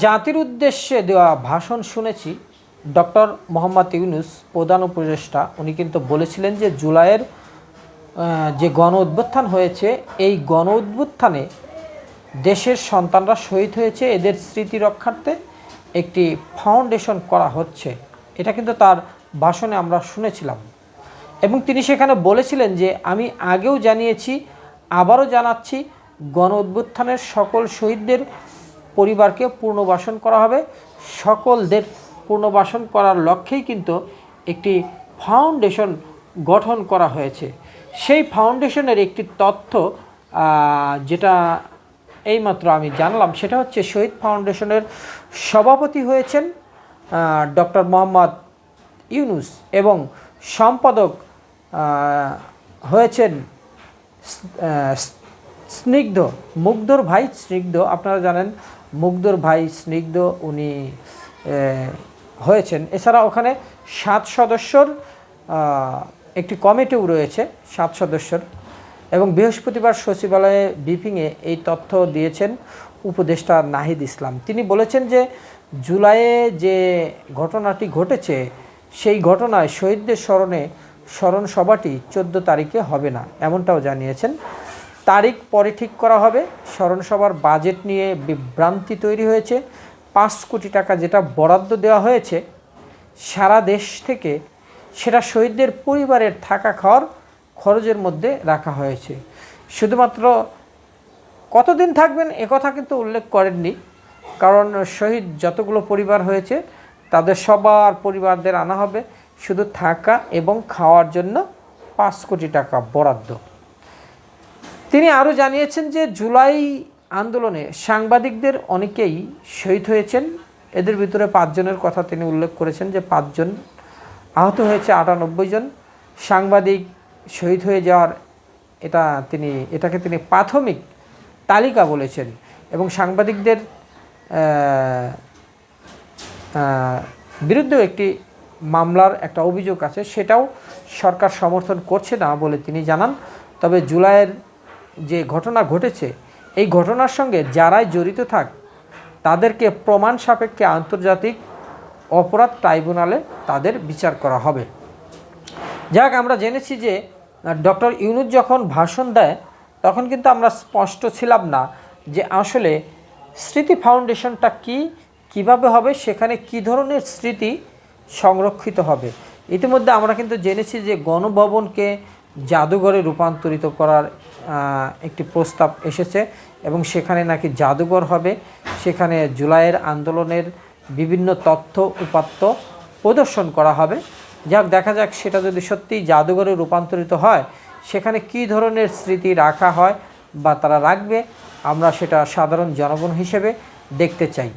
জাতির উদ্দেশ্যে দেওয়া ভাষণ শুনেছি ডক্টর মোহাম্মদ ইউনুস প্রধান উপদেষ্টা। উনি কিন্তু বলেছিলেন যে জুলাইয়ের যে গণ উদ্বোত্থান হয়েছে, এই গণ উদ্বোত্থানে দেশের সন্তানরা শহীদ হয়েছে। এদের স্মৃতি রক্ষার্থে একটি ফাউন্ডেশন করা হচ্ছে। এটা কিন্তু তার ভাষণে আমরা শুনেছিলাম। এবং তিনি সেখানে বলেছিলেন যে, আমি আগেও জানিয়েছি, আবারও জানাচ্ছি, গণ উদ্বোত্থানের সকল শহীদদের পরিবারকে পুনর্বাসন করা হবে। সকলদের পুনর্বাসন করার লক্ষ্যেই কিন্তু একটি ফাউন্ডেশন গঠন করা হয়েছে। সেই ফাউন্ডেশনের একটি তথ্য যেটা এইমাত্র আমি জানলাম, সেটা হচ্ছে শহীদ ফাউন্ডেশনের সভাপতি হয়েছেন ডক্টর মোহাম্মদ ইউনুস এবং সম্পাদক হয়েছেন স্নিগ্ধ, মুগ্ধর ভাই স্নিগ্ধ। আপনারা জানেন, মুগ্ধর ভাই স্নিগ্ধ উনি হয়েছেন। এছাড়া ওখানে সাত সদস্যর একটি কমিটিও রয়েছে, সাত সদস্যর। এবং বৃহস্পতিবার সচিবালয়ে ব্রিফিংয়ে এই তথ্য দিয়েছেন উপদেষ্টা নাহিদ ইসলাম। তিনি বলেছেন যে, জুলাইয়ে যে ঘটনাটি ঘটেছে, সেই ঘটনায় শহীদদের স্মরণে স্মরণ সভাটি চোদ্দ তারিখে হবে না, এমনটাও জানিয়েছেন তারিখ পরে ঠিক করা হবে। স্মরণসভার বাজেট নিয়ে বিভ্রান্তি তৈরি হয়েছে। পাঁচ কোটি টাকা যেটা বরাদ্দ দেওয়া হয়েছে, সারা দেশ থেকে সেটা শহীদদের পরিবারের থাকা খাওয়ার খরচের মধ্যে রাখা হয়েছে। শুধুমাত্র কতদিন থাকবেন একথা কিন্তু উল্লেখ করেননি, কারণ শহীদ যতগুলো পরিবার হয়েছে, তাদের সবার পরিবারদের আনা হবে। শুধু থাকা এবং খাওয়ার জন্য পাঁচ কোটি টাকা বরাদ্দ। তিনি আরও জানিয়েছেন যে জুলাই আন্দোলনে সাংবাদিকদের অনেকেই শহীদ হয়েছেন। এদের ভিতরে পাঁচজনের কথা তিনি উল্লেখ করেছেন যে পাঁচজন আহত হয়েছে, আটানব্বই জন। সাংবাদিক শহীদ হয়ে যাওয়ার এটা তিনি, এটাকে তিনি প্রাথমিক তালিকা বলেছেন এবং সাংবাদিকদের বিরুদ্ধেও একটি মামলার একটা অভিযোগ আছে। সেটাও সরকার সমর্থন করছে না বলে তিনি জানান। তবে জুলাইয়ের ঘটনা ঘটেছে, এই ঘটনার সঙ্গে যারাই জড়িত থাক, তাদেরকে প্রমাণ সাপেক্ষে আন্তর্জাতিক অপরাধ ট্রাইব্যুনালে তাদের বিচার করা হবে। যাক, আমরা জেনেছি যে ডক্টর ইউনুস যখন ভাষণ দেয়, তখন কিন্তু আমরা স্পষ্ট ছিলাম না যে আসলে স্মৃতি ফাউন্ডেশনটা কি, কীভাবে হবে, সেখানে কি ধরনের স্মৃতি সংরক্ষিত হবে। ইতিমধ্যে আমরা কিন্তু জেনেছি যে গণভবনকে জাদুঘরে রূপান্তরিত করার একটি প্রস্তাব এসেছে এবং সেখানে নাকি জাদুঘর হবে। সেখানে জুলাইয়ের আন্দোলনের বিভিন্ন তথ্য উপাত্ত প্রদর্শন করা হবে। যাক, দেখা যাক সেটা যদি সত্যিই জাদুঘরে রূপান্তরিত হয়, সেখানে কী ধরনের স্মৃতি রাখা হয় বা তারা রাখবে, আমরা সেটা সাধারণ জনগণ হিসেবে দেখতে চাই।